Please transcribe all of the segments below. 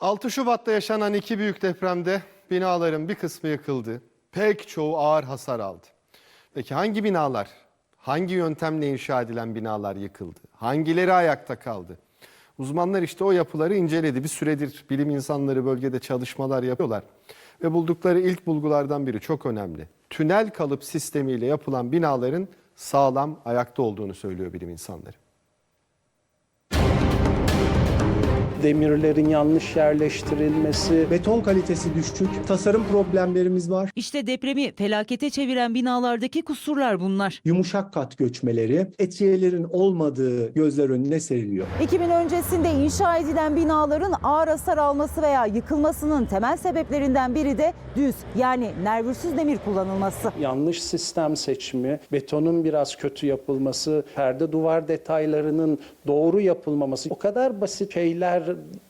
6 Şubat'ta yaşanan iki büyük depremde binaların bir kısmı yıkıldı. Pek çoğu ağır hasar aldı. Peki hangi binalar, hangi yöntemle inşa edilen binalar yıkıldı? Hangileri ayakta kaldı? Uzmanlar işte o yapıları inceledi. Bir süredir bilim insanları bölgede çalışmalar yapıyorlar. Ve buldukları ilk bulgulardan biri çok önemli. Tünel kalıp sistemiyle yapılan binaların sağlam ayakta olduğunu söylüyor bilim insanları. Demirlerin yanlış yerleştirilmesi, Beton kalitesi düşük, tasarım problemlerimiz var. İşte depremi felakete çeviren binalardaki kusurlar bunlar. Yumuşak kat göçmeleri, etiyelerin olmadığı gözler önüne seriliyor. 2000 öncesinde inşa edilen binaların ağır hasar alması veya yıkılmasının temel sebeplerinden biri de düz yani nervürsüz demir kullanılması. yanlış sistem seçimi, betonun biraz kötü yapılması, perde duvar detaylarının doğru yapılmaması o kadar basit şeyler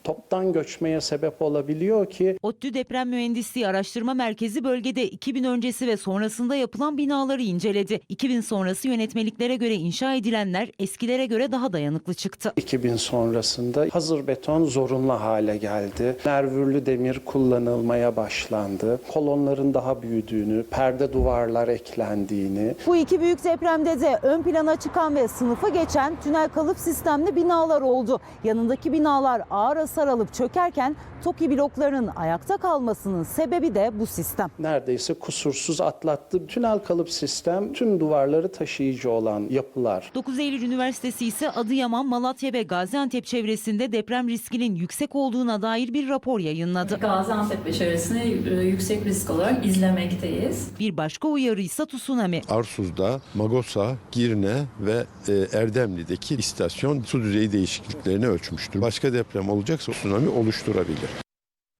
toptan göçmeye sebep olabiliyor ki ODTÜ Deprem Mühendisliği Araştırma Merkezi bölgede 2000 öncesi ve sonrasında yapılan binaları inceledi. 2000 sonrası yönetmeliklere göre inşa edilenler eskilere göre daha dayanıklı çıktı. 2000 sonrasında hazır beton zorunlu hale geldi. Nervürlü demir kullanılmaya başlandı. Kolonların daha büyüdüğünü, perde duvarlar eklendiğini, Bu iki büyük depremde de ön plana çıkan ve sınıfa geçen tünel kalıp sistemli binalar oldu. Yanındaki binalar ağır hasar alıp çökerken TOKİ bloklarının ayakta kalmasının sebebi de bu sistem. neredeyse kusursuz atlattı. Tünel kalıp sistem tüm duvarları taşıyıcı olan yapılar. 9 Eylül Üniversitesi ise Adıyaman, Malatya ve Gaziantep çevresinde deprem riskinin yüksek olduğuna dair bir rapor yayınladı. Gaziantep ve çevresini e, yüksek risk olarak izlemekteyiz. Bir başka uyarı ise tsunami. Arsuz'da, Magosa, Girne ve e, Erdemli'deki istasyon su düzeyi değişikliklerini ölçmüştür. Başka deprem olacaksa tsunami oluşturabilir.